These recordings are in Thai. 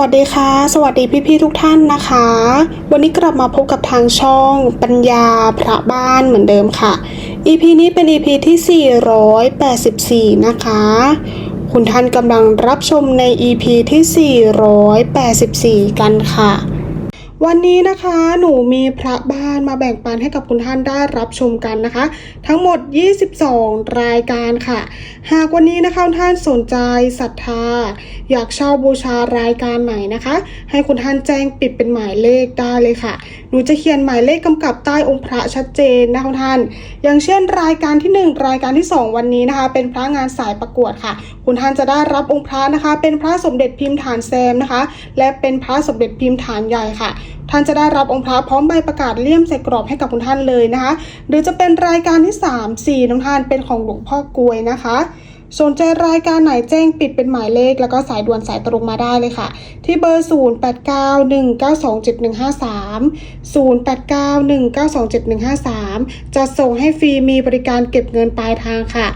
วัสดีค่ะ สวัสดีพี่ๆทุกท่านนะคะ วันนี้กลับมาพบกับทางช่องปัญญาพระบ้านเหมือนเดิมค่ะ EP นี้เป็น EP ที่ 484 นะคะ คุณท่านกำลังรับชมใน EP ที่ 484 กันค่ะ วันนี้นะคะหนูมีพระบ้านมาแบ่งปันให้กับคุณท่านได้รับชมกันนะคะ ทั้งหมด 22 รายการค่ะ หากวันนี้นะคะท่านสนใจศรัทธา อยากเช่าบูชารายการไหนนะคะ ให้คุณท่านแจ้งปิดเป็นหมายเลขได้เลยค่ะ หนูจะเขียนหมายเลขกำกับใต้องค์พระชัดเจนนะคะคุณท่าน อย่างเช่นรายการที่ 1 รายการที่ 2 วันนี้นะคะ เป็นพระงานสายประกวดค่ะ คุณท่านจะได้รับองค์พระนะคะ เป็นพระสมเด็จพิมพ์ฐานแซมนะคะ และเป็นพระสมเด็จพิมพ์ฐานใหญ่ค่ะท่านจะได้รับองค์พระพร้อมใบประกาศเลี่ยมใส่กรอบให้กับคุณท่านเลยนะคะ หรือจะเป็นรายการที่ 3 4น้องท่านเป็นของหลวงพ่อกลวยนะคะสนใจรายการไหนแจ้งปิดเป็นหมายเลข แล้วก็สายด่วนสายตรงมาได้เลยค่ะ ที่เบอร์ 0891927153 0891927153 จะส่งให้ฟรีมีบริการเก็บเงินปลายทางค่ะ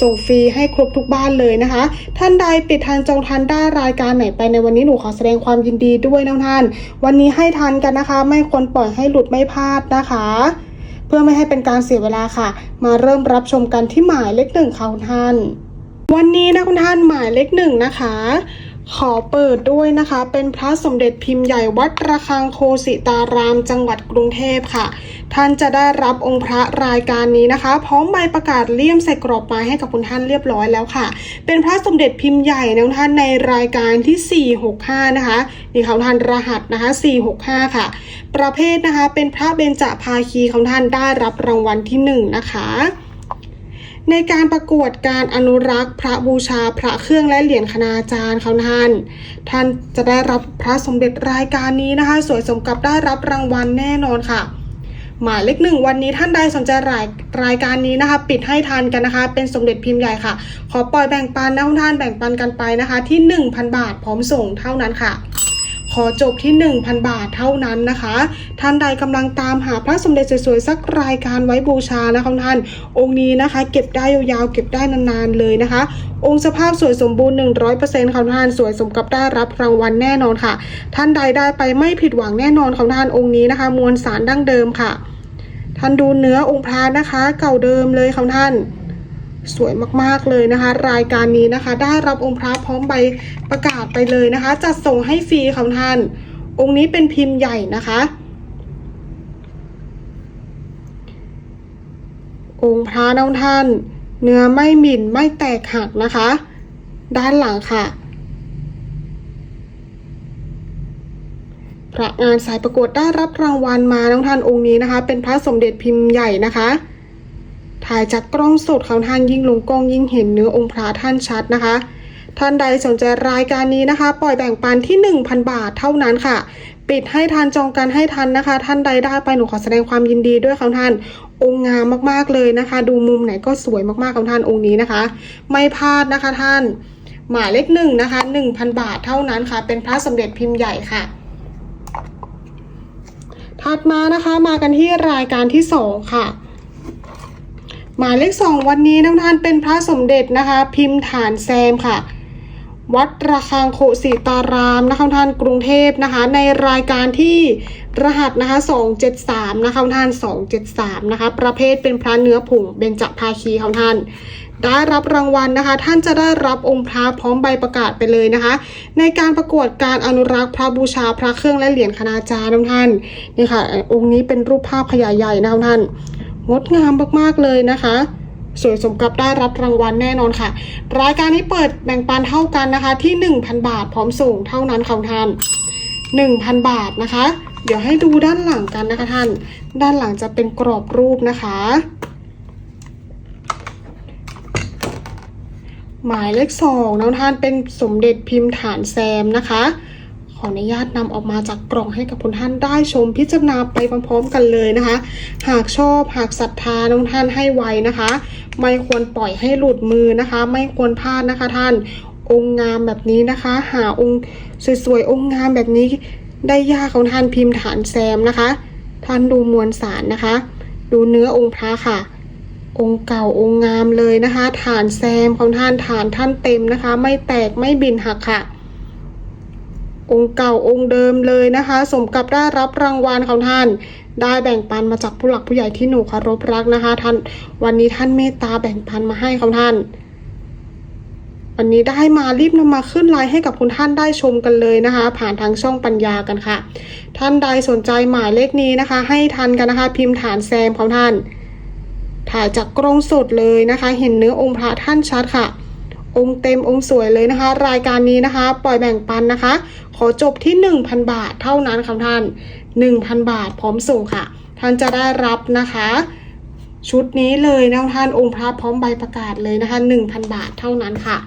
ส่งฟรีให้ครบทุกบ้านเลยนะคะ ท่านใดปิดทานจองทันได้รายการไหนไปในวันนี้หนูขอแสดงความยินดีด้วยนะท่าน วันนี้ให้ทันกันนะคะ ไม่ควรปล่อยให้หลุดไม่พลาดนะคะ เพื่อไม่ให้เป็นการเสียเวลาค่ะ มาเริ่มรับชมกันที่หมายเลขหนึ่งค่ะคุณท่าน วันนี้นะคุณท่านหมายเลขหนึ่งนะคะ ขอเปิดด้วยนะคะ เป็นพระสมเด็จพิมพ์ใหญ่วัดระฆังโคสิตารามจังหวัดกรุงเทพค่ะ ท่านจะได้รับองค์พระรายการนี้นะคะ พร้อมใบประกาศเลี่ยมใส่กรอบไม้ให้กับคุณท่านเรียบร้อยแล้วค่ะ เป็นพระสมเด็จพิมพ์ใหญ่นะท่านในรายการที่ 465 นะคะนี่ค่ะท่านรหัสนะคะ 465 ค่ะ ประเภทนะคะ เป็นพระเบญจภาคีของท่านได้รับรางวัลที่หนึ่งนะคะ ในการประกวดการอนุรักษ์ พระบูชาพระเครื่องและเหรียญคณาจารย์เขาท่าน ท่านจะได้รับพระสมเด็จรายการนี้นะคะ สวยสมกับได้รับรางวัลแน่นอนค่ะ หมายเลขหนึ่งวันนี้ท่านใดสนใจรายรายการนี้นะคะ ปิดให้ทันกันนะคะ เป็นสมเด็จพิมพ์ใหญ่ค่ะ ขอปล่อยแบ่งปันนะท่านแบ่งปันกันไปนะคะ ที่ 1,000 บาทพร้อมส่งเท่านั้นค่ะ ขอจบที่ 1,000 บาทเท่านั้นนะคะ ท่านใดกำลังตามหาพระสมเด็จสวยๆสักรายการไว้บูชานะคะท่าน องค์นี้นะคะ เก็บได้ยาวๆเก็บได้นานๆเลยนะคะ องค์สภาพสวยสมบูรณ์ 100%ค่ะท่านสวยสมกับได้รับรางวัลแน่นอนค่ะ ท่านใดได้ไปไม่ผิดหวังแน่นอนค่ะท่านองค์นี้นะคะ มวลสารดั้งเดิมค่ะ ท่านดูเนื้อองค์พระนะคะ เก่าเดิมเลยค่ะท่าน สวยมากๆเลยนะคะ รายการนี้นะคะ ได้รับองค์พระพร้อมใบประกาศไปเลยนะคะ จัดส่งให้ฟรีค่ะท่าน องค์นี้เป็นพิมพ์ใหญ่นะคะ องค์พระน้องท่าน เนื้อไม่หมิ่นไม่แตกหักนะคะ ด้านหลังค่ะพระงานสายประกวดได้รับรางวัลมาน้องท่านองค์นี้นะคะ เป็นพระสมเด็จพิมพ์ใหญ่นะคะ ถ่ายจากกล้องสดของท่านยิ่งลงกล้องยิ่งเห็นเนื้อองค์พระท่านชัดนะคะ ท่านใดสนใจรายการนี้นะคะ ปล่อยแบ่งปันที่ 1,000 บาทเท่านั้นค่ะ ปิดให้ทันจองกันให้ทันนะคะ ท่านใดได้ไปหนูขอแสดงความยินดีด้วยค่ะท่านองค์งามมากๆเลยนะคะ ดูมุมไหนก็สวยมากๆของท่านองค์นี้นะคะ ไม่พลาดนะคะท่าน หมายเลขหนึ่งนะคะ1,000 บาทเท่านั้นค่ะ เป็นพระสมเด็จพิมพ์ใหญ่ค่ะถัดมานะคะมากันที่รายการที่สองค่ะ หมายเลขสองวันนี้น้องทานเป็นพระสมเด็จนะคะ พิมพ์ฐานแซมค่ะ วัดระฆังโคสิตารามนะคะท่านกรุงเทพนะคะ ในรายการที่รหัสนะคะ273นะคะท่าน273นะคะ ประเภทเป็นพระเนื้อผงเบญจภาคีของท่านได้รับรางวัลนะคะ ท่านจะได้รับองค์พระพร้อมใบประกาศไปเลยนะคะ ในการประกวดการอนุรักษ์พระบูชาพระเครื่องและเหรียญคณาจารย์ท่านนี่ค่ะ องค์นี้เป็นรูปภาพขยายใหญ่นะคะท่าน งดงามมากๆเลยนะคะสวยสมกับได้รับรางวัลแน่นอนค่ะ รายการนี้เปิดแบ่งปันเท่ากันนะคะที่ 1,000 บาทพร้อมส่งเท่านั้นค่ะท่าน 1,000 บาทนะคะ เดี๋ยวให้ดูด้านหลังกันนะคะท่าน ด้านหลังจะเป็นกรอบรูปนะคะ หมายเลขสองน้องท่านเป็นสมเด็จพิมพ์ฐานแซมนะคะ ขออนุญาตนำออกมาจากกล่องให้กับคุณท่านได้ชมพิจารณาไปพร้อมๆกันเลยนะคะ หากชอบหากศรัทธาน้องท่านให้ไวนะคะ ไม่ควรปล่อยให้หลุดมือนะคะ ไม่ควรพลาดนะคะท่านองค์งามแบบนี้นะคะ หาองค์สวยๆองค์งามแบบนี้ได้ยากของท่านพิมพ์ฐานแซมนะคะ ท่านดูมวลสารนะคะ ดูเนื้อองค์พระค่ะ องค์เก่าองค์งามเลยนะคะ ฐานแซมของท่านฐานท่านเต็มนะคะ ไม่แตกไม่บินหักค่ะ องค์เก่าองค์เดิมเลยนะคะ สมกับได้รับรางวัลของท่าน ได้แบ่งปันมาจากผู้หลักผู้ใหญ่ที่หนูเคารพรักนะคะ ท่านวันนี้ท่านเมตตาแบ่งปันมาให้ของท่าน วันนี้ได้มารีบนำมาขึ้นไลน์ให้กับคุณท่านได้ชมกันเลยนะคะ ผ่านทางช่องปัญญากันค่ะ ท่านใดสนใจหมายเลขนี้นะคะ ให้ทันกันนะคะ พิมพ์ฐานแซมของท่าน ถ่ายจากกล้องสดเลยนะคะ เห็นเนื้อองค์พระท่านชัดค่ะ องค์เต็มองค์สวยเลยนะคะ รายการนี้นะคะ ปล่อยแบ่งปันนะคะ ขอจบที่ 1,000 บาทเท่านั้นค่ะท่าน 1,000 บาทพร้อมส่งค่ะ ท่านจะได้รับนะคะ ชุดนี้เลยนะท่านองค์พระพร้อมใบประกาศเลยนะคะ 1,000 บาทเท่านั้นค่ะ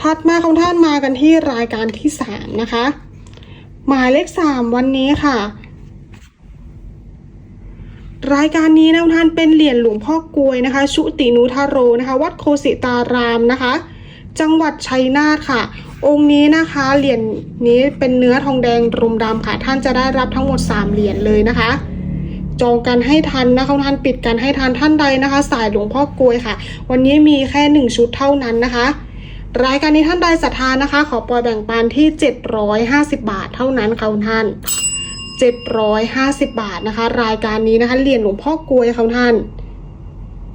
ถัดมาของท่านมากันที่รายการที่ 3 นะคะ หมายเลข 3 วันนี้ค่ะ รายการนี้นะท่านเป็นเหรียญหลวงพ่อกลวยนะคะ ชุตินุทาโรนะคะ วัดโคสิตารามนะคะ จังหวัดชัยนาทค่ะ องค์นี้นะคะเหรียญนี้เป็นเนื้อทองแดงรมดำค่ะ ท่านจะได้รับทั้งหมด 3 เหรียญเลยนะคะ จองกันให้ทันนะคะท่านปิดกันให้ทันท่านใดนะคะ สายหลวงพ่อกลวยค่ะ วันนี้มีแค่หนึ่งชุดเท่านั้นนะคะรายการนี้ท่านใดศรัทธานะคะ ขอปล่อยแบ่งปันที่ 750 บาทเท่านั้นค่ะคุณท่าน 750 บาทนะคะ รายการนี้นะคะเหรียญหลวงพ่อกลวยค่ะคุณท่าน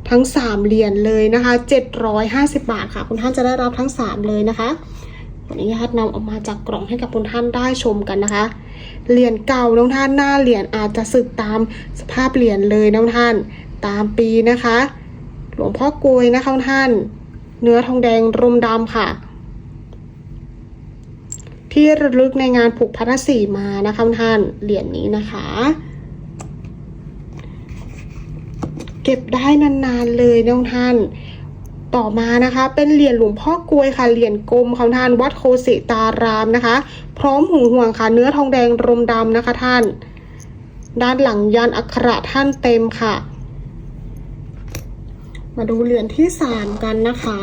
ทั้ง 3เหรียญเลยนะคะ 750 บาทค่ะ คุณท่านจะได้รับทั้ง 3 เลยนะคะขออนุญาตนำออกมาจากกล่องให้กับคุณท่านได้ชมกันนะคะ เหรียญเก่าน้องท่านหน้าเหรียญอาจจะสึกตามสภาพเหรียญเลยน้องท่านตามปีนะคะ หลวงพ่อกลวยนะคะท่าน เนื้อทองแดงรมดำค่ะ ที่ระลึกในงานผูกพัทสีมานะคะท่านเหรียญนี้นะคะ เก็บได้นานๆเลยน้องท่านต่อมานะคะ เป็นเหรียญหลวงพ่อกลวยค่ะเหรียญกลมของท่านวัดโคสิตารามนะคะ พร้อมหูห่วงค่ะ เนื้อทองแดงรมดำนะคะท่าน ด้านหลังยันอักขระท่านเต็มค่ะ มาดูเหรียญที่สามกันนะคะ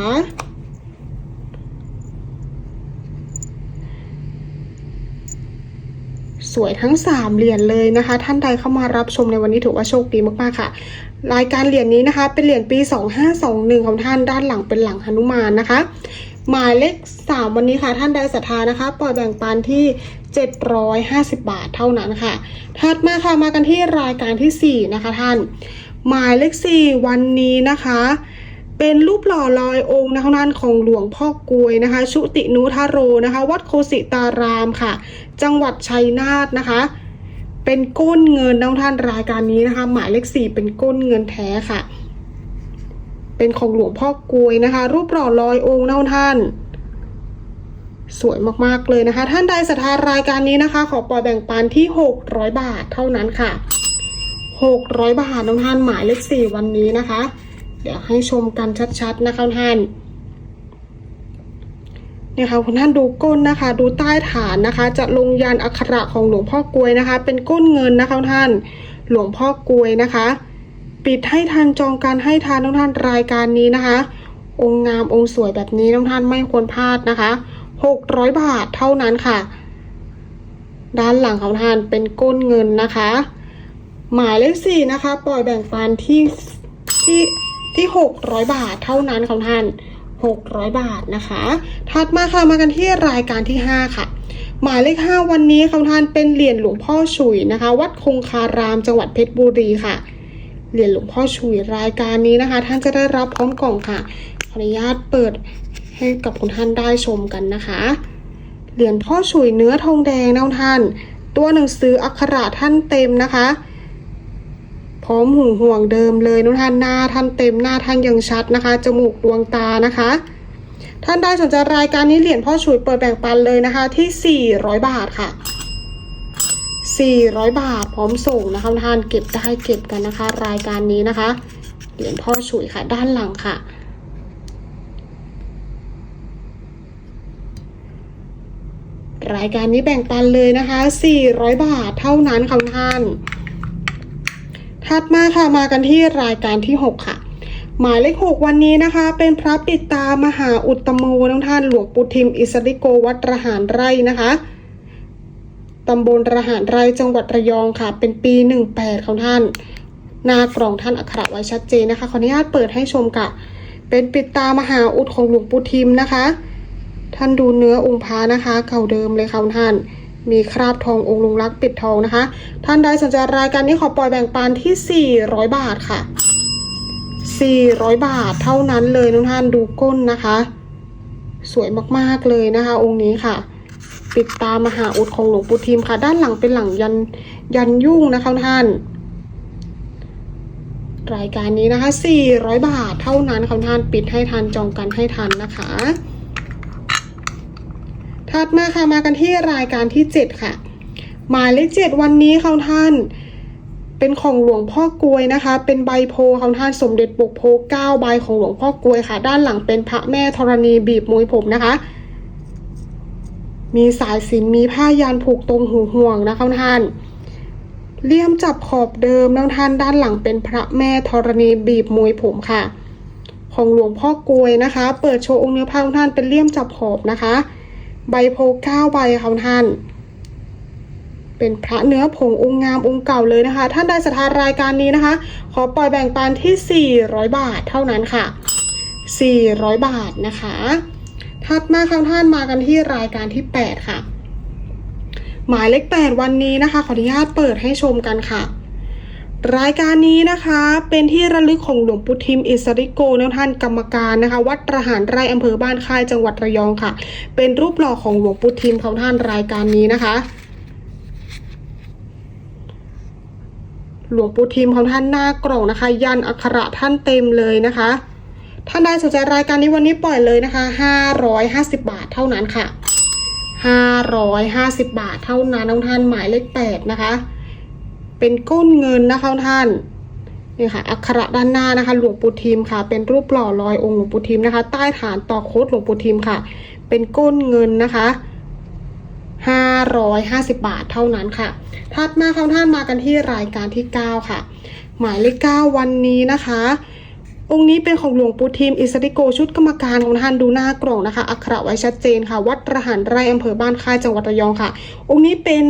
สวยทั้ง 3 เหรียญเลยนะคะ ท่านใดเข้ามารับชมในวันนี้ถือว่าโชคดีมากๆค่ะ รายการเหรียญนี้นะคะ เป็นเหรียญปี 2521 ของท่านด้านหลังเป็นหลังหนุมานนะคะ หมายเลข 3 วันนี้ค่ะ ท่านใดศรัทธานะคะปล่อยแบ่งปันที่ 750 บาทเท่านั้นค่ะ ถัดมาค่ะมากันที่รายการทีสี่4 นะคะท่าน หมายเลข 4 วันนี้นะคะเป็นรูปหล่อลอยองค์นะคะท่านของหลวงพ่อกลวยนะคะ ชุตินุทาโรนะคะ วัดโคสิตารามค่ะ จังหวัดชัยนาทนะคะ เป็นก้นเงินนะท่านรายการนี้นะคะ หมายเลขสี่เป็นก้นเงินแท้ค่ะ เป็นของหลวงพ่อกลวยนะคะ รูปหล่อลอยองค์นะท่าน สวยมากๆเลยนะคะ ท่านใดศรัทธารายการนี้นะคะ ขอปล่อยแบ่งปันที่600บาทเท่านั้นค่ะ600บาทน้องท่านหมายเลขสี่วันนี้นะคะ เดี๋ยวให้ชมกันชัดๆนะคะท่าน นี่ยค่ะคุณท่านดูก้นนะคะ ดูใต้ฐานนะคะ จะลงยันอักขระของหลวงพ่อกลวยนะคะ เป็นก้นเงินนะคะท่านหลวงพ่อกลวยนะคะ ปิดให้ทันจองการให้ทานน้องท่านรายการนี้นะคะ องค์งามองค์สวยแบบนี้น้องท่านไม่ควรพลาดนะคะ600 บาทเท่านั้นค่ะ ด้านหลังของท่านเป็นก้นเงินนะคะ หมายเลขสี่นะคะ ปล่อยแบ่งปันที่ที่ที่หกร้อยบาทเท่านั้นของท่าน หกร้อยบาทนะคะ ถัดมาค่ะมากันที่รายการที่ห้าค่ะ หมายเลขห้าวันนี้ของท่านเป็นเหรียญหลวงพ่อฉุยนะคะ วัดคงคารามจังหวัดเพชรบุรีค่ะ เหรียญหลวงพ่อฉุยรายการนี้นะคะ ท่านจะได้รับพร้อมกล่องค่ะ ขออนุญาตเปิดให้กับคุณท่านได้ชมกันนะคะ เหรียญพ่อฉุยเนื้อทองแดงนะท่าน ตัวหนังสืออักขระท่านเต็มนะคะ พร้อมหูห่วงเดิมเลยนุท่านหน้าท่านเต็มหน้าท่านยังชัดนะคะ จมูกดวงตานะคะ ท่านได้สนใจรายการนี้เหรียญพ่อฉุยเปิดแบ่งปันเลยนะคะ ที่ 400 บาทค่ะ 400 บาทพร้อมส่งนะคะท่านเก็บได้เก็บกันนะคะ รายการนี้นะคะ เหรียญพ่อฉุยค่ะ ด้านหลังค่ะรายการนี้แบ่งปันเลยนะคะ 400 บาทเท่านั้นค่ะท่าน ถัดมาค่ะมากันที่รายการที่ 6 ค่ะ หมายเลข 6 วันนี้นะคะ เป็นพระปิดตามหาอุตมโมน้องท่านหลวงปู่ทิม อิสริโกวัดระหารไร่นะคะตำบลระหารไร่จังหวัดระยองค่ะ เป็นปี 18 ของท่าน หน้ากล่องท่านอักขระไว้ชัดเจนนะคะขออนุญาตเปิดให้ชมค่ะ เป็นปิดตามหาอุดของหลวงปู่ทิมนะคะ ท่านดูเนื้อองค์พระนะคะ เก่าเดิมเลยค่ะท่าน มีคราบทององค์ลุงรักปิดทองนะคะ ท่านใดสนใจรายการนี้ขอปล่อยแบ่งปันที่ 400 บาทค่ะ 400 บาทเท่านั้นเลยทุกท่านดูก้นนะคะ สวยมากๆเลยนะคะ องค์นี้ค่ะ ปิดตามหาอุดของหลวงปู่ทิมค่ะ ด้านหลังเป็นหลังยันยันยุ่งนะคะท่าน รายการนี้นะคะ 400 บาทเท่านั้นค่ะท่านปิดให้ทันจองกันให้ทันนะคะ ถัดมาค่ะมากันที่รายการที่ 7 ค่ะ หมายเลข7วันนี้ค่ะท่าน เป็นของหลวงพ่อกลวยนะคะ เป็นใบโพของท่านสมเด็จปกโพ9ใบของหลวงพ่อกลวยค่ะ ด้านหลังเป็นพระแม่ธรณีบีบมวยผมนะคะ มีสายสินมีผ้ายันผูกตรงหูห่วงนะคะท่านเลี่ยมจับขอบเดิมนะท่านด้านหลังเป็นพระแม่ธรณีบีบมวยผมค่ะ ของหลวงพ่อกลวยนะคะ เปิดโชว์องค์เนื้อผ้าของท่านเป็นเลี่ยมจับขอบนะคะ ใบโพก้าใบค่ะท่าน เป็นพระเนื้อผงองค์งามองค์เก่าเลยนะคะ ท่านใดศรัทธารายการนี้นะคะ ขอปล่อยแบ่งปันที่ 400 บาทเท่านั้นค่ะ 400 บาทนะคะ ถัดมาค่ะท่านมากันที่รายการที่ 8 ค่ะ หมายเลข8วันนี้นะคะ ขออนุญาตเปิดให้ชมกันค่ะ รายการนี้นะคะเป็นที่ระลึกของหลวงปู่ทิมอิสริโกนะท่านกรรมการนะคะ วัดระหารไร่อำเภอบ้านค่ายจังหวัดระยองค่ะ เป็นรูปหล่อของหลวงปู่ทิมของท่านรายการนี้นะคะ หลวงปู่ทิมของท่านหน้ากล่องนะคะ ยันอักขระท่านเต็มเลยนะคะท่านใดสนใจรายการนี้วันนี้ปล่อยเลยนะคะ 550 บาทเท่านั้นค่ะ 550 บาทเท่านั้นน้องท่านหมายเลข8นะคะ เป็นก้นเงินนะคะท่านนี่ค่ะอักขระด้านหน้านะคะ หลวงปู่ทิมค่ะ เป็นรูปหล่อลอยองค์หลวงปู่ทิมนะคะ ใต้ฐานต่อโคดหลวงปู่ทิมค่ะ เป็นก้นเงินนะคะ550 บาทเท่านั้นค่ะถัดมาค่ะท่านมากันที่รายการที่ 9 ค่ะ หมายเลข 9 วันนี้นะคะ องค์นี้เป็นของหลวงปู่ทิมอิสริโกชุดกรรมการของท่านดูหน้ากล่องนะคะ อักขระไว้ชัดเจนค่ะ วัดระหันไร่อำเภอบ้านค่ายจังหวัดระยองค่ะ องค์นี้เป็น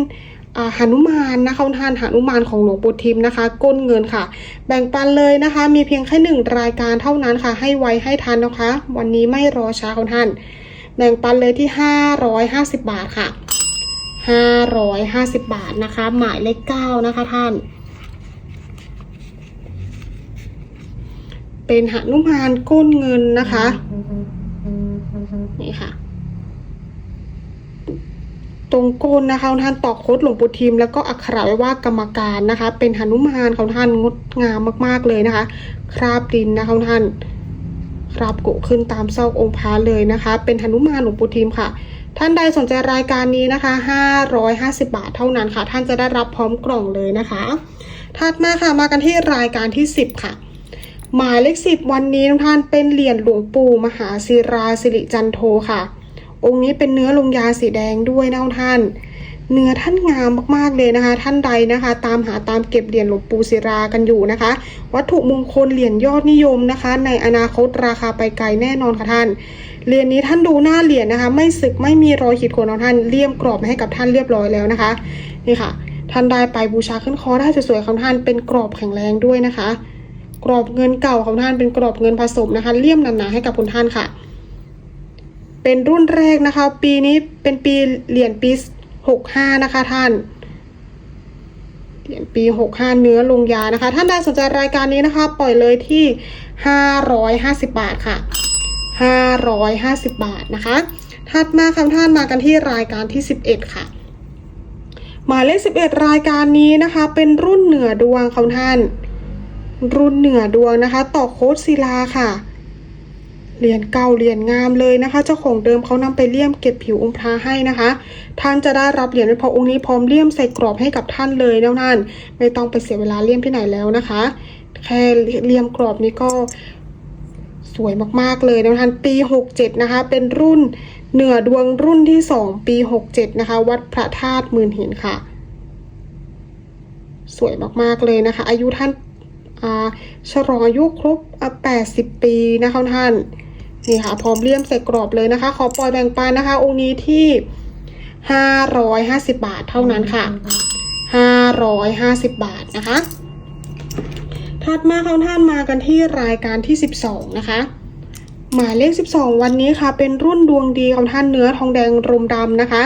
อ่าหนุมานนะคะท่านหนุมานของหลวงปู่ทิมนะคะ ก้นเงินค่ะ แบ่งปันเลยนะคะ มีเพียงแค่หนึ่งรายการเท่านั้นค่ะ ให้ไวให้ทันนะคะ วันนี้ไม่รอช้าของท่าน แบ่งปันเลยที่ 550 บาทค่ะ 550 บาทนะคะ หมายเลขเก้านะคะท่าน เป็นหนุมานก้นเงินนะคะนี่ค่ะ ตรงก้นนะคะท่านต่อโคดหลวงปู่ทิม แล้วก็อักขระไว้ว่ากรรมการนะคะ เป็นหนุมานของท่านงดงามมาก ๆเลยนะคะ คราบดินนะคะท่านคราบกุขึ้นตามซอกองค์พระเลยนะคะ เป็นหนุมานหลวงปู่ทิมค่ะ ท่านใดสนใจรายการนี้นะคะ 550 บาทเท่านั้นค่ะ ท่านจะได้รับพร้อมกล่องเลยนะคะ ถัดมาค่ะมากันที่รายการที่ 10 ค่ะหมายเลขสิบวันนี้ทุกท่านเป็นเหรียญหลวงปู่มหาศิราสิริจันโทค่ะ องค์นี้เป็นเนื้อลงยาสีแดงด้วยนะท่าน เนื้อท่านงามมากๆเลยนะคะ ท่านใดนะคะ ตามหาตามเก็บเหรียญหลวงปู่ศิรากันอยู่นะคะ วัตถุมงคลเหรียญยอดนิยมนะคะ ในอนาคตราคาไปไกลแน่นอนค่ะท่านเหรียญนี้ท่านดูหน้าเหรียญนะคะ ไม่สึกไม่มีรอยขีดข่วนของท่านเลี่ยมกรอบมาให้กับท่านเรียบร้อยแล้วนะคะนี่ค่ะ ท่านได้ไปบูชาขึ้นคอได้สวยๆของท่านเป็นกรอบแข็งแรงด้วยนะคะ กรอบเงินเก่าของท่านเป็นกรอบเงินผสมนะคะเลี่ยมหนาๆให้กับคุณท่านค่ะ เป็นรุ่นแรกนะคะ ปีนี้เป็นปีเหรียญปีหกห้านะคะท่านเหรียญปีหกห้าเนื้อลงยานะคะ ท่านใดสนใจรายการนี้นะคะ ปล่อยเลยที่ห้าร้อยห้าสิบบาทค่ะห้าร้อยห้าสิบบาทนะคะ ถัดมาคำท่านมากันที่รายการที่สิบเอ็ดค่ะหมายเลขสิบเอ็ดรายการนี้นะคะ เป็นรุ่นเหนือดวงของท่าน รุ่นเหนือดวงนะคะ ต่อโค้ดศิลาค่ะ เหรียญเก่าเหรียญงามเลยนะคะ เจ้าของเดิมเขานำไปเลี่ยมเก็บผิวองค์พระให้นะคะ ท่านจะได้รับเหรียญเพราะองค์นี้พร้อมเลี่ยมใส่กรอบให้กับท่านเลยนะท่านไม่ต้องไปเสียเวลาเลี่ยมที่ไหนแล้วนะคะ แค่เลี่ยมกรอบนี้ก็สวยมากๆเลยนะท่านปี 67 นะคะ เป็นรุ่นเหนือดวงรุ่นที่ 2 ปี 67 นะคะ วัดพระธาตุหมื่นหินค่ะ สวยมากๆเลยนะคะ อายุท่านอ่าฉลองอายุครบ 80 ปีนะคะท่าน นี่ค่ะ พร้อมเลี่ยมใส่กรอบเลยนะคะ ขอปล่อยแบ่งปันนะคะ องค์นี้ที่550บาทเท่านั้นค่ะ550บาทนะคะ ถัดมาค่ะท่านมากันที่รายการที่12นะคะ หมายเลข12วันนี้ค่ะ เป็นรุ่นดวงดีของท่านเนื้อทองแดงรมดำนะคะ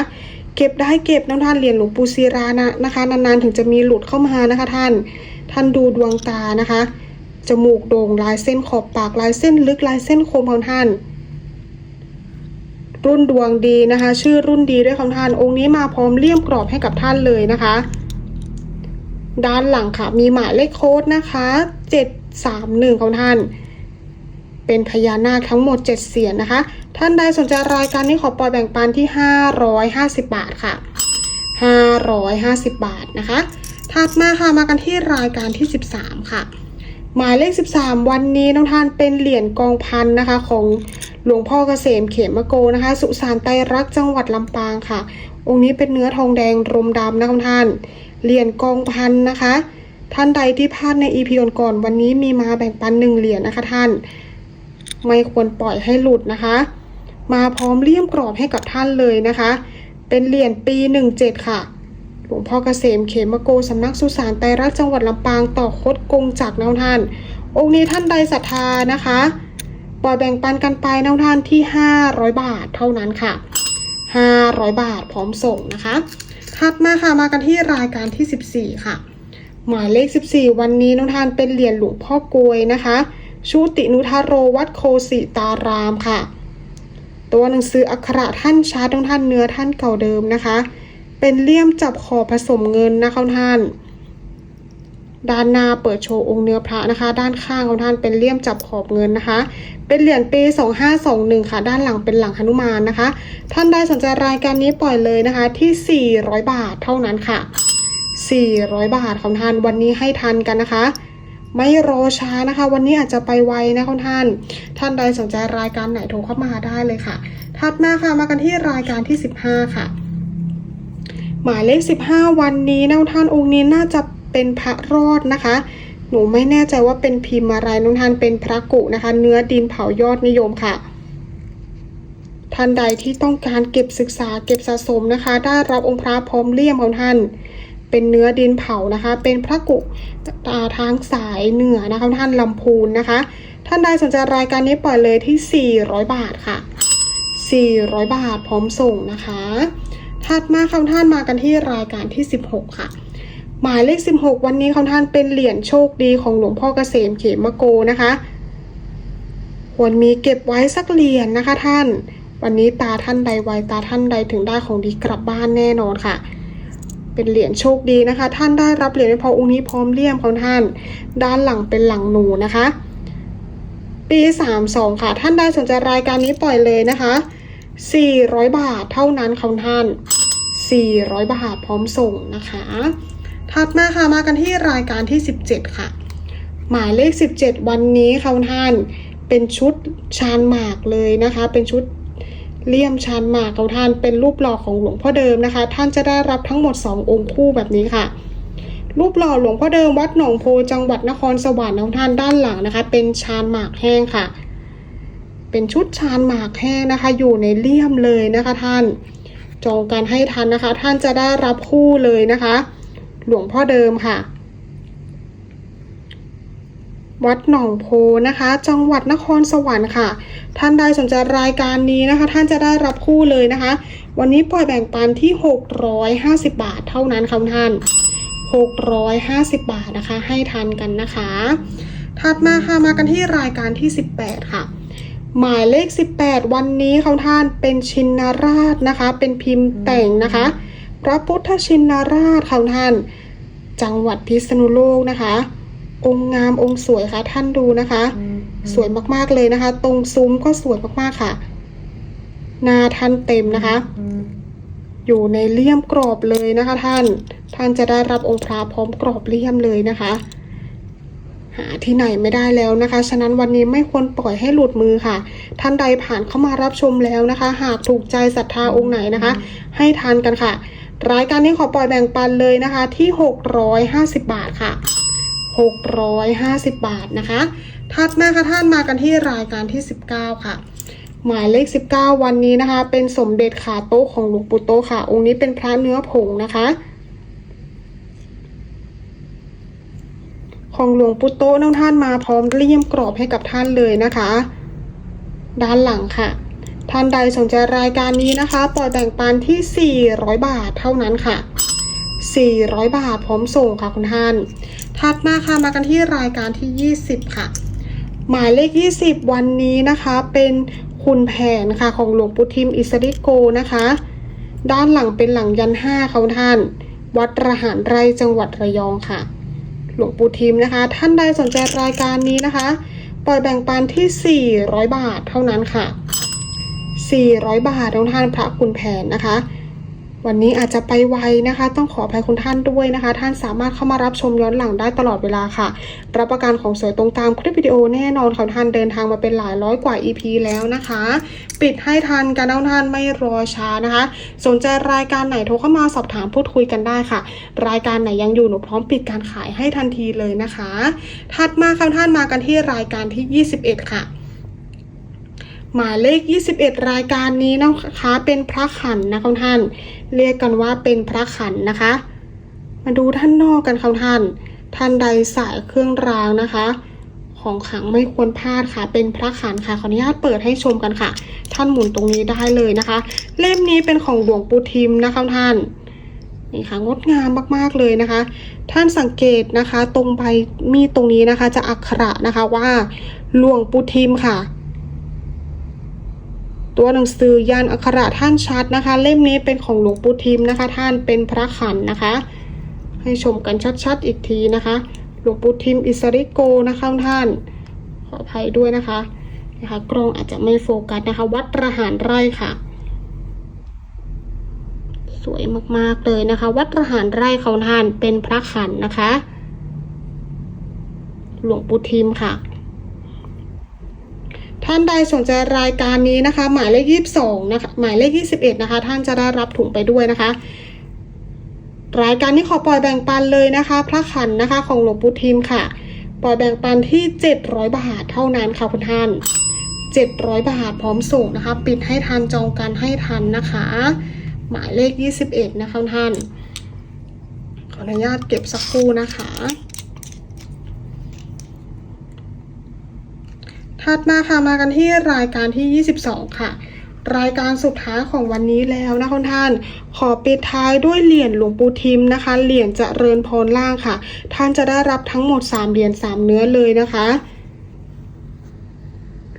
เก็บได้เก็บน้ำท่านเหรียญหลวงปู่ศิรานะนะคะ นานๆถึงจะมีหลุดเข้ามานะคะ ท่าน ท่านดูดวงตานะคะ จมูกโด่งลายเส้นขอบปากลายเส้นลึกลายเส้นคมของท่าน รุ่นดวงดีนะคะ ชื่อรุ่นดีด้วยของท่านองค์นี้มาพร้อมเลี่ยมกรอบให้กับท่านเลยนะคะ ด้านหลังค่ะ มีหมายเลขโค้ดนะคะ731ของท่าน เป็นพญานาคทั้งหมด7เสียนนะคะ ท่านใดสนใจรายการนี้ขอปล่อยแบ่งปันที่550บาทค่ะ550 บาทนะคะ ถัดมาค่ะมากันที่รายการที่ 13 ค่ะ หมายเลข 13 วันนี้น้องท่านเป็นเหรียญกองพันนะคะ ของหลวงพ่อเกษมเขมโกนะคะ สุสานไตรรักษ์จังหวัดลำปางค่ะ องค์นี้เป็นเนื้อทองแดงรมดำนะคะท่านเหรียญกองพันนะคะ ท่านใดที่พลาดในอีพีก่อนวันนี้มีมาแบ่งปันหนึ่งเหรียญนะคะท่าน ไม่ควรปล่อยให้หลุดนะคะ มาพร้อมเลี่ยมกรอบให้กับท่านเลยนะคะ เป็นเหรียญปี 17 ค่ะ หลวงพ่อเกษมเขมโกสำนักสุสานไตรรักจังหวัดลำปางต่อคดกงจักรนะท่าน องค์นี้ท่านใดศรัทธานะคะปล่อยแบ่งปันกันไปนะท่านที่ 500 บาทเท่านั้นค่ะ 500 บาทพร้อมส่งนะคะถัดมาค่ะมากันที่รายการที่ 14 ค่ะ หมายเลข 14 วันนี้น้องท่านเป็นเหรียญหลวงพ่อกวยนะคะ ชุตินุทาโรวัดโคสิตารามค่ะ ตัวหนังสืออักขระท่านชาร์ตของท่านเนื้อท่านเก่าเดิมนะคะ เป็นเลี่ยมจับขอบผสมเงินนะคะท่าน ด้านหน้าเปิดโชว์องค์เนื้อพระนะคะ ด้านข้างของท่านเป็นเลี่ยมจับขอบเงินนะคะ เป็นเหรียญปี 2521 ค่ะ ด้านหลังเป็นหลังหนุมานนะคะ ท่านใดสนใจรายการนี้ปล่อยเลยนะคะที่ 400 บาทเท่านั้นค่ะ 400 บาทของท่านวันนี้ให้ทันกันนะคะไม่รอช้านะคะ วันนี้อาจจะไปไวนะคุณท่าน ท่านใดสนใจรายการไหนโทรเข้ามาได้เลยค่ะ ถัดมาค่ะมากันที่รายการที่ 15 ค่ะ หมายเลข 15 วันนี้นะท่านองค์นี้น่าจะเป็นพระรอดนะคะ หนูไม่แน่ใจว่าเป็นพิมพ์อะไรน้องท่านเป็นพระกุนะคะ เนื้อดินเผายอดนิยมค่ะ ท่านใดที่ต้องการเก็บศึกษาเก็บสะสมนะคะ ได้รับองค์พระพร้อมเลี่ยมของท่าน เป็นเนื้อดินเผานะคะ เป็นพระกุตาทางสายเหนือนะคะท่านลำพูนนะคะ ท่านใดสนใจรายการนี้ปล่อยเลยที่ 400 บาทค่ะ 400 บาทพร้อมส่งนะคะ ถัดมาคำท่านมากันที่รายการที่ 16 ค่ะ หมายเลข 16 วันนี้คำท่านเป็นเหรียญโชคดีของหลวงพ่อเกษมเขมโกนะคะ ควรมีเก็บไว้สักเหรียญนะคะท่าน วันนี้ตาท่านใดไวตาท่านใดถึงได้ของดีกลับบ้านแน่นอนค่ะ เป็นเหรียญโชคดีนะคะ ท่านได้รับเหรียญไม่พอองค์นี้พร้อมเลี่ยมของท่าน ด้านหลังเป็นหลังหนูนะคะ ปี 32 ค่ะ ท่านใดสนใจรายการนี้ปล่อยเลยนะคะ 400 บาทเท่านั้นของท่าน 400 บาทพร้อมส่งนะคะ ถัดมาค่ะมากันที่รายการที่ 17 ค่ะ หมายเลข 17 วันนี้ค่ะท่าน เป็นชุดชานหมากเลยนะคะ เป็นชุดเลี่ยมชานหมากของท่านเป็นรูปหล่อของหลวงพ่อเดิมนะคะ ท่านจะได้รับทั้งหมด 2 องค์คู่แบบนี้ค่ะ รูปหล่อหลวงพ่อเดิมวัดหนองโพจังหวัดนครสวรรค์ของท่านด้านหลังนะคะ เป็นชานหมากแห้งค่ะ เป็นชุดชานหมากแห้งนะคะ อยู่ในเลี่ยมเลยนะคะท่าน จองการให้ทันนะคะ ท่านจะได้รับคู่เลยนะคะ หลวงพ่อเดิมค่ะ วัดหนองโพนะคะ จังหวัดนครสวรรค์ค่ะ ท่านใดสนใจรายการนี้นะคะ ท่านจะได้รับคู่เลยนะคะ วันนี้ปล่อยแบ่งปันที่ 650 บาทเท่านั้นค่ะท่าน 650 บาทนะคะ ให้ทันกันนะคะ ถัดมาค่ะมากันที่รายการที่ 18 ค่ะ หมายเลข 18 วันนี้เขาท่านเป็นชินราชนะคะ เป็นพิมพ์แต่งนะคะ พระพุทธชินราชเขาท่าน จังหวัดพิษณุโลกนะคะ องค์งามองค์สวยค่ะท่านดูนะคะ สวยมากๆเลยนะคะ ตรงซุ้มก็สวยมากๆค่ะหนาท่านเต็มนะคะ อยู่ในเลี่ยมกรอบเลยนะคะ ท่าน ท่านจะได้รับองค์พระพร้อมกรอบเลี่ยมเลยนะคะ หาที่ไหนไม่ได้แล้วนะคะ ฉะนั้นวันนี้ไม่ควรปล่อยให้หลุดมือค่ะ ท่านใดผ่านเข้ามารับชมแล้วนะคะ หากถูกใจศรัทธาองค์ไหนนะคะ ให้ทานกันค่ะ รายการนี้ขอปล่อยแบ่งปันเลยนะคะที่ 650 บาทค่ะ 650 บาทนะคะถัดมาค่ะท่านมากันที่รายการที่ 19 ค่ะหมายเลข 19 วันนี้นะคะ เป็นสมเด็จขาโต๊ะของหลวงปู่โตค่ะ องค์นี้เป็นพระเนื้อผงนะคะ ของหลวงปู่โตน้องท่านมาพร้อมเลี่ยมกรอบให้กับท่านเลยนะคะ ด้านหลังค่ะ ท่านใดสนใจรายการนี้นะคะ ปล่อยแบ่งปันที่ 400 บาทเท่านั้นค่ะ 400 บาทพร้อมส่งค่ะคุณท่าน ถัดมาค่ะมากันที่รายการที่ 20 ค่ะ หมายเลข 20 วันนี้นะคะเป็นคุณแผนค่ะของหลวงปู่ทิมอิสริโกนะคะ ด้านหลังเป็นหลังยันห้าค่ะท่าน วัดระหารไรจังหวัดระยองค่ะ หลวงปู่ทิมนะคะ ท่านใดสนใจรายการนี้นะคะ ปล่อยแบ่งปันที่ 400 บาทเท่านั้นค่ะ 400 บาททุกท่านพระคุณแผนนะคะ วันนี้อาจจะไปไวนะคะ ต้องขออภัยคุณท่านด้วยนะคะ ท่านสามารถเข้ามารับชมย้อนหลังได้ตลอดเวลาค่ะ รับประกันของสวยตรงตามคลิปวิดีโอแน่นอนค่ะท่านเดินทางมาเป็นหลายร้อยกว่า EP แล้วนะคะ ปิดให้ทันกันนะท่านไม่รอช้านะคะ สนใจรายการไหนโทรเข้ามาสอบถามพูดคุยกันได้ค่ะ รายการไหนยังอยู่หนูพร้อมปิดการขายให้ทันทีเลยนะคะ ถัดมาค่ะท่านมากันที่รายการที่ 21 ค่ะหมายเลข 21 รายการนี้นะคะเป็นพระขันนะคะท่าน เรียกกันว่าเป็นพระขันนะคะ มาดูท่านนอกกันค่ะท่าน ท่านใดสายเครื่องรางนะคะ ของขังไม่ควรพลาดค่ะ เป็นพระขันค่ะขออนุญาตเปิดให้ชมกันค่ะ ท่านหมุนตรงนี้ได้เลยนะคะ เล่มนี้เป็นของหลวงปู่ทิมนะคะท่านนี่ค่ะงดงามมากๆเลยนะคะ ท่านสังเกตนะคะ ตรงใบมีดตรงนี้นะคะ จะอักขระนะคะว่าหลวงปู่ทิมค่ะ ตัวหนังสือยันอักขระท่านชัดนะคะ เล่มนี้เป็นของหลวงปู่ทิมนะคะ ท่านเป็นพระขันนะคะ ให้ชมกันชัดๆอีกทีนะคะ หลวงปู่ทิมอิสริโกนะคะท่าน ขออภัยด้วยนะคะนะคะกล้องอาจจะไม่โฟกัสนะคะ วัดประหารไร่ค่ะ สวยมากๆเลยนะคะ วัดประหารไร่เขาท่านเป็นพระขันนะคะ หลวงปู่ทิมค่ะ ท่านใดสนใจรายการนี้นะคะ หมายเลขยี่สิบสองนะคะหมายเลขยี่สิบเอ็ดนะคะ ท่านจะได้รับถุงไปด้วยนะคะ รายการนี้ขอปล่อยแบ่งปันเลยนะคะ พระขันนะคะของหลวงปู่ทิมค่ะ ปล่อยแบ่งปันที่700บาทเท่านั้นค่ะคุณท่าน700บาทพร้อมส่งนะคะ ปิดให้ทันจองกันให้ทันนะคะ หมายเลข21นะคะท่านขออนุญาตเก็บสักครู่นะคะ ถัดมาค่ะมากันที่รายการที่ 22 ค่ะ รายการสุดท้ายของวันนี้แล้วนะคุณท่าน ขอปิดท้ายด้วยเหรียญหลวงปู่ทิมนะคะ เหรียญจเจริญพรล่างค่ะ ท่านจะได้รับทั้งหมด 3 เหรียญ3 เนื้อเลยนะคะ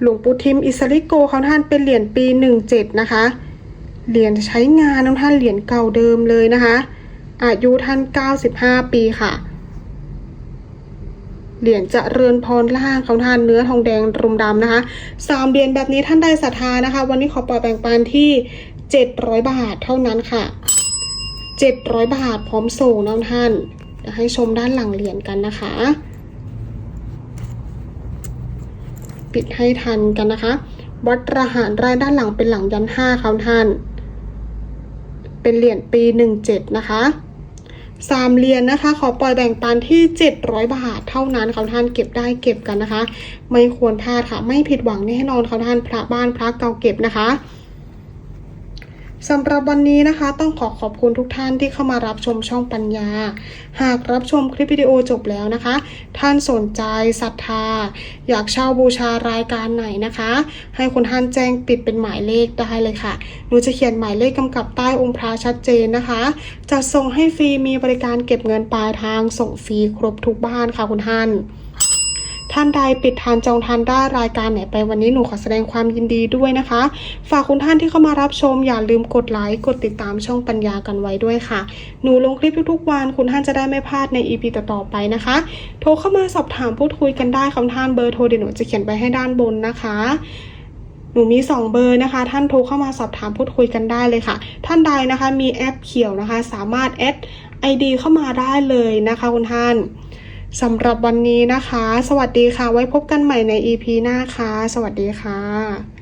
หลวงปู่ทิมอิสริโกเขาท่านเป็นเหรียญปี 17 นะคะ เหรียญใช้งานนะท่านเหรียญเก่าเดิมเลยนะคะ อายุท่าน 95 ปีค่ะ เหรียญจะเรือนพรล่างของท่านเนื้อทองแดงรุมดำนะคะสามเหรียญแบบนี้ท่านใดศรัทธานะคะ วันนี้ขอปล่อยแบ่งปันที่ 700 บาทเท่านั้นค่ะ 700 บาทพร้อมส่งนะท่านให้ชมด้านหลังเหรียญกันนะคะ ปิดให้ทันกันนะคะ วัดรหารรายด้านหลังเป็นหลังยันห้าค่ะท่าน เป็นเหรียญปี17นะคะ สามเหรียญนะคะ ขอปล่อยแบ่งปันที่ 700 บาทเท่านั้นค่ะท่านเก็บได้เก็บกันนะคะ ไม่ควรพลาดค่ะ ไม่ผิดหวังแน่นอนค่ะท่านพระบ้านพระเก่าเก็บนะคะ สำหรับวันนี้นะคะ ต้องขอขอบคุณทุกท่านที่เข้ามารับชมช่องปัญญา หากรับชมคลิปวิดีโอจบแล้วนะคะ ท่านสนใจศรัทธา อยากเช่าบูชารายการไหนนะคะ ให้คุณท่านแจ้งปิดเป็นหมายเลขได้เลยค่ะหนูจะเขียนหมายเลขกำกับใต้องค์พระชัดเจนนะคะ จะส่งให้ฟรีมีบริการเก็บเงินปลายทางส่งฟรีครบทุกบ้านค่ะคุณท่าน ท่านใดปิดทานจองทานได้รายการไหนไปวันนี้หนูขอแสดงความยินดีด้วยนะคะ ฝากคุณท่านที่เข้ามารับชมอย่าลืมกดไลค์กดติดตามช่องปัญญากันไว้ด้วยค่ะ หนูลงคลิปทุกๆวันคุณท่านจะได้ไม่พลาดใน EP ต่อๆไปนะคะ โทรเข้ามาสอบถามพูดคุยกันได้คำท่านเบอร์โทรเดี๋ยวหนูจะเขียนไว้ให้ด้านบนนะคะหนูมี 2 เบอร์นะคะ ท่านโทรเข้ามาสอบถามพูดคุยกันได้เลยค่ะ ท่านใดนะคะมีแอปเขียวนะคะ สามารถแอด ID เข้ามาได้เลยนะคะคุณท่าน สำหรับวันนี้นะคะ สวัสดีค่ะ ไว้พบกันใหม่ใน EP หน้าค่ะ สวัสดีค่ะ